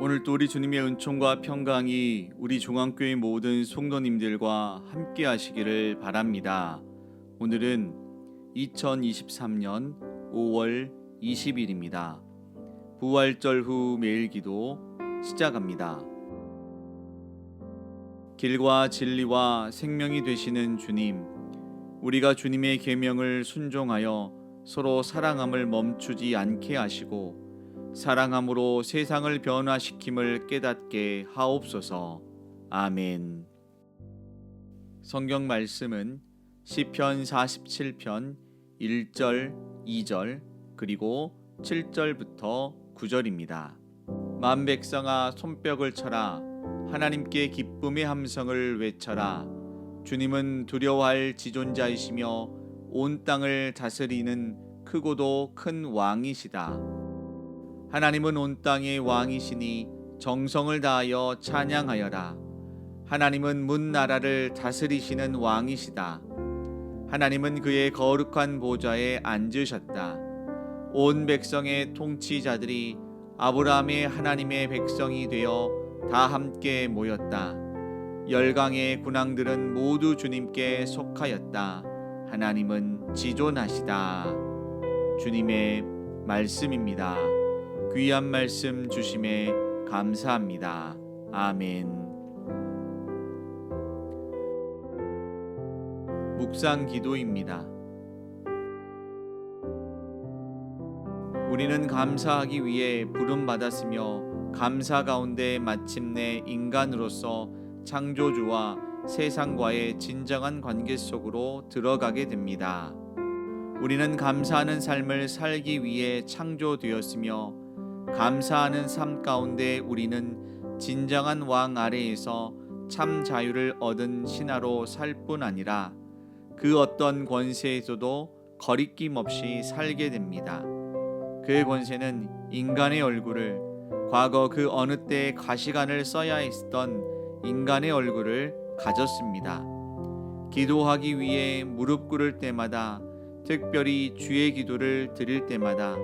오늘도 우리 주님의 은총과 평강이 우리 중앙교회 모든 성도님들과 함께 하시기를 바랍니다. 오늘은 2023년 5월 20일입니다. 부활절 후 매일 기도 시작합니다. 길과 진리와 생명이 되시는 주님, 우리가 주님의 계명을 순종하여 서로 사랑함을 멈추지 않게 하시고 사랑함으로 세상을 변화시킴을 깨닫게 하옵소서. 아멘. 성경 말씀은 시편 47편 1절, 2절, 그리고 7절부터 9절입니다. 만 백성아 손뼉을 쳐라 하나님께 기쁨의 함성을 외쳐라 주님은 두려워할 지존자이시며 온 땅을 다스리는 크고도 큰 왕이시다. 하나님은 온 땅의 왕이시니 정성을 다하여 찬양하여라. 하나님은 문 나라를 다스리시는 왕이시다. 하나님은 그의 거룩한 보좌에 앉으셨다. 온 백성의 통치자들이 아브라함의 하나님의 백성이 되어 다 함께 모였다. 열강의 군왕들은 모두 주님께 속하였다. 하나님은 지존하시다. 주님의 말씀입니다. 귀한 말씀 주심에 감사합니다. 아멘. 묵상 기도입니다. 우리는 감사하기 위해 부름 받았으며 감사 가운데 마침내 인간으로서 창조주와 세상과의 진정한 관계 속으로 들어가게 됩니다. 우리는 감사하는 삶을 살기 위해 창조되었으며 감사하는 삶 가운데 우리는 진정한 왕 아래에서 참 자유를 얻은 신하로 살 뿐 아니라 그 어떤 권세에서도 거리낌 없이 살게 됩니다. 그 권세는 인간의 얼굴을 과거 그 어느 때 가시관을 써야 했던 인간의 얼굴을 가졌습니다. 기도하기 위해 무릎 꿇을 때마다 특별히 주의 기도를 드릴 때마다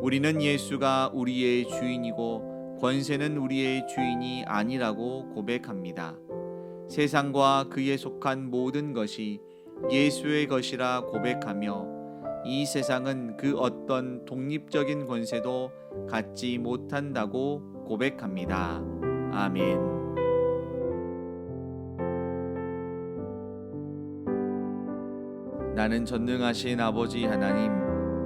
우리는 예수가 우리의 주인이고 권세는 우리의 주인이 아니라고 고백합니다. 세상과 그에 속한 모든 것이 예수의 것이라 고백하며 이 세상은 그 어떤 독립적인 권세도 갖지 못한다고 고백합니다. 아멘. 나는 전능하신 아버지 하나님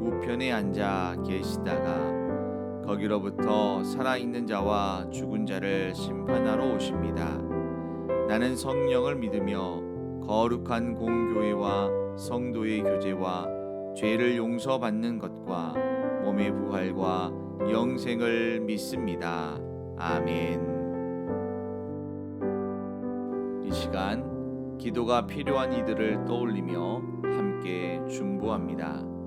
우편에 앉아 계시다가 거기로부터 살아있는 자와 죽은 자를 심판하러 오십니다. 나는 성령을 믿으며 거룩한 공교회와 성도의 교제와 죄를 용서받는 것과 몸의 부활과 영생을 믿습니다. 아멘. 이 시간 기도가 필요한 이들을 떠올리며 함께 중보합니다.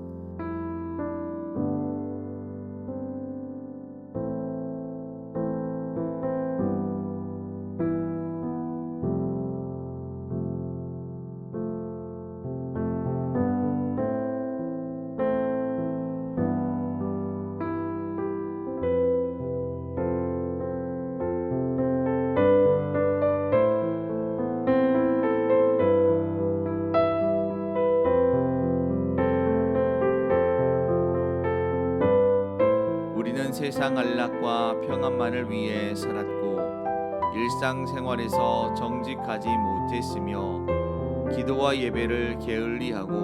세상 안락과 평안만을 위해 살았고 일상생활에서 정직하지 못했으며 기도와 예배를 게을리하고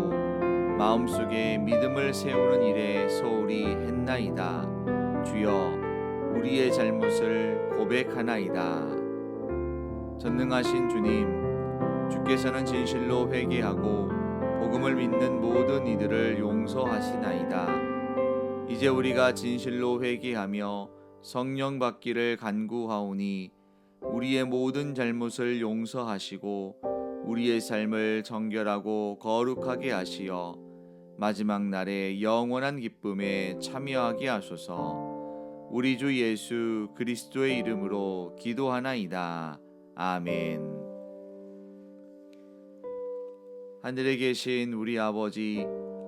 마음속에 믿음을 세우는 일에 소홀히 했나이다. 주여 우리의 잘못을 고백하나이다. 전능하신 주님, 주께서는 진실로 회개하고 복음을 믿는 모든 이들을 용서하시나이다. 이제 우리가 진실로 회개하며 성령 받기를 간구하오니 우리의 모든 잘못을 용서하시고 우리의 삶을 정결하고 거룩하게 하시어 마지막 날에 영원한 기쁨에 참여하게 하소서. 우리 주 예수 그리스도의 이름으로 기도하나이다. 아멘. 하늘에 계신 우리 아버지,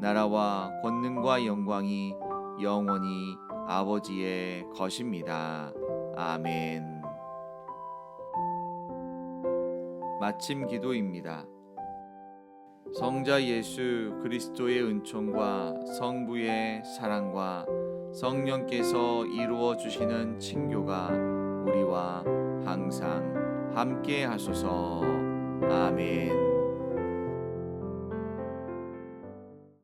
나라와 권능과 영광이 영원히 아버지의 것입니다. 아멘. 마침 기도입니다. 성자 예수 그리스도의 은총과 성부의 사랑과 성령께서 이루어 주시는 친교가 우리와 항상 함께 하소서. 아멘.